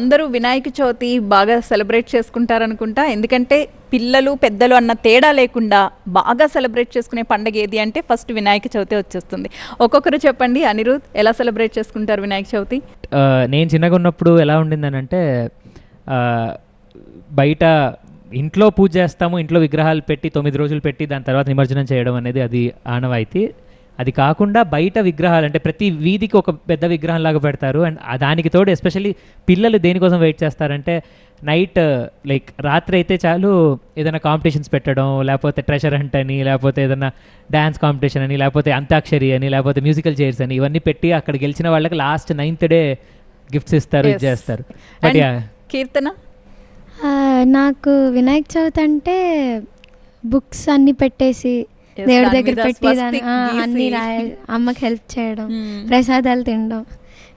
అందరూ వినాయక చవితి బాగా సెలబ్రేట్ చేసుకుంటారనుకుంటా. ఎందుకంటే పిల్లలు పెద్దలు అన్న తేడా లేకుండా బాగా సెలబ్రేట్ చేసుకునే పండగ ఏది అంటే ఫస్ట్ వినాయక చవితి వచ్చేస్తుంది. ఒక్కొక్కరు చెప్పండి అనిరుద్ ఎలా సెలబ్రేట్ చేసుకుంటారు వినాయక చవితి? నేను చిన్నగా ఉన్నప్పుడు ఎలా ఉండిందనంటే బయట ఇంట్లో పూజ చేస్తాము ఇంట్లో విగ్రహాలు పెట్టి తొమ్మిది రోజులు పెట్టి దాని తర్వాత నిమజ్జనం చేయడం అనేది అది ఆనవాయితీ. అది కాకుండా బయట విగ్రహాలు అంటే ప్రతి వీధికి ఒక పెద్ద విగ్రహం లాగా పెడతారు. అండ్ దానికి తోడు ఎస్పెషల్లీ పిల్లలు దేనికోసం వెయిట్ చేస్తారంటే నైట్ లైక్ రాత్రి అయితే చాలు ఏదైనా కాంపిటీషన్స్ పెట్టడం లేకపోతే ట్రెషర్ హంట్ అని లేకపోతే ఏదైనా డ్యాన్స్ కాంపిటీషన్ అని లేకపోతే అంతాక్షరి అని లేకపోతే మ్యూజికల్ చైర్స్ అని ఇవన్నీ పెట్టి అక్కడ గెలిచిన వాళ్ళకి లాస్ట్ నైన్త్ డే గిఫ్ట్స్ ఇస్తారు ఇది. చేస్తారు కీర్తన? నాకు వినాయక చవితి అంటే బుక్స్ అన్ని పెట్టేసి దేవుడి దగ్గర పెట్టి. అన్ని రాయ అమ్మకి హెల్ప్ చేయడం Hmm. ప్రసాదాలు తినడం.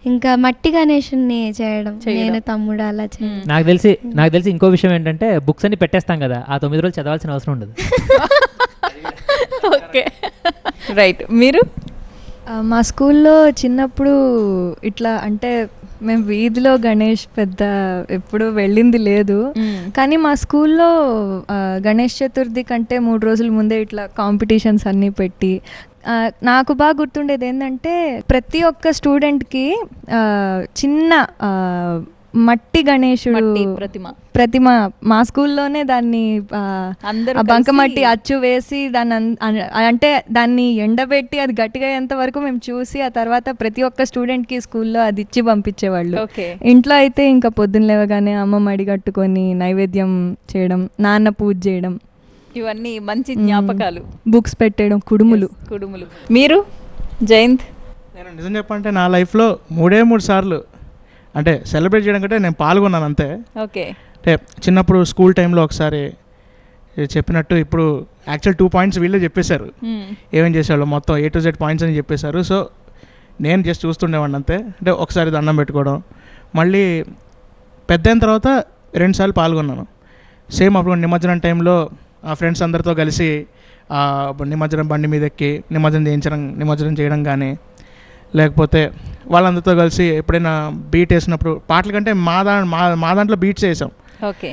ఇంకా మట్టి గణేషుని చేయడం. చేయడం. నేను తమ్ముడు అలా చేయడం. Hmm. నాకు తెలిసి నాకు తెలిసి ఇంకో విషయం ఏంటంటే బుక్స్ అన్ని పెట్టేస్తాం కదా ఆ తొమ్మిది రోజులు చదవాల్సిన అవసరం ఉండదు. ఓకే రైట్ మీరు? మా స్కూల్లో చిన్నప్పుడు ఇట్లా అంటే మేము వీధిలో గణేష్ పెద్ద ఎప్పుడు వెళ్ళింది లేదు. కానీ మా స్కూల్లో గణేష్ చతుర్థి కంటే మూడు రోజుల ముందే ఇట్లా కాంపిటీషన్స్ అన్నీ పెట్టి నాకు బాగా గుర్తుండేది ఏంటంటే ప్రతి ఒక్క స్టూడెంట్కి చిన్న మట్టి గణేశుడు మట్టి ప్రతిమ. ప్రతిమ. మా స్కూల్లోనే దాన్ని బంకమట్టి అచ్చు వేసి దాన్ని అంటే దాన్ని ఎండబెట్టి అది గట్టిగా అయ్యేంత వరకు మేము చూసి ఆ తర్వాత ప్రతి ఒక్క స్టూడెంట్కి స్కూల్లో అది ఇచ్చి పంపించేవాళ్ళు. ఇంట్లో అయితే ఇంకా పొద్దున్న లేవగానే అమ్మమ్మ అడిగట్టుకొని నైవేద్యం చేయడం నాన్న పూజ చేయడం. ఇవన్నీ మంచి జ్ఞాపకాలు. బుక్స్ పెట్టేయడం కుడుములు. కుడుములు. మీరు? జయంత్? నేను నిజం చెప్పంటే నా లైఫ్లో మూడే మూడు సార్లు అంటే సెలబ్రేట్ చేయడం కంటే నేను పాల్గొన్నాను అంతే. ఓకే. అంటే చిన్నప్పుడు స్కూల్ టైంలో ఒకసారి చెప్పినట్టు ఇప్పుడు యాక్చువల్ టూ పాయింట్స్ వీళ్ళే చెప్పేశారు. ఏమేం చేసేవాళ్ళు మొత్తం ఏ టు జెడ్ పాయింట్స్ అని చెప్పేశారు. సో నేను జస్ట్ చూస్తుండేవాడిని అంతే. అంటే ఒకసారి దండం పెట్టుకోవడం. మళ్ళీ పెద్ద అయిన తర్వాత రెండుసార్లు పాల్గొన్నాను. సేమ్ అప్పుడు నిమజ్జనం టైంలో ఆ ఫ్రెండ్స్ అందరితో కలిసి ఆ నిమజ్జనం బండి మీద ఎక్కి నిమజ్జనం చేయించడం నిమజ్జనం చేయడం కానీ లేకపోతే వాళ్ళందరితో కలిసి ఎప్పుడైనా బీట్ వేసినప్పుడు పాటల కంటే మా దా మా మా దాంట్లో బీట్స్ వేసాం. ఓకే.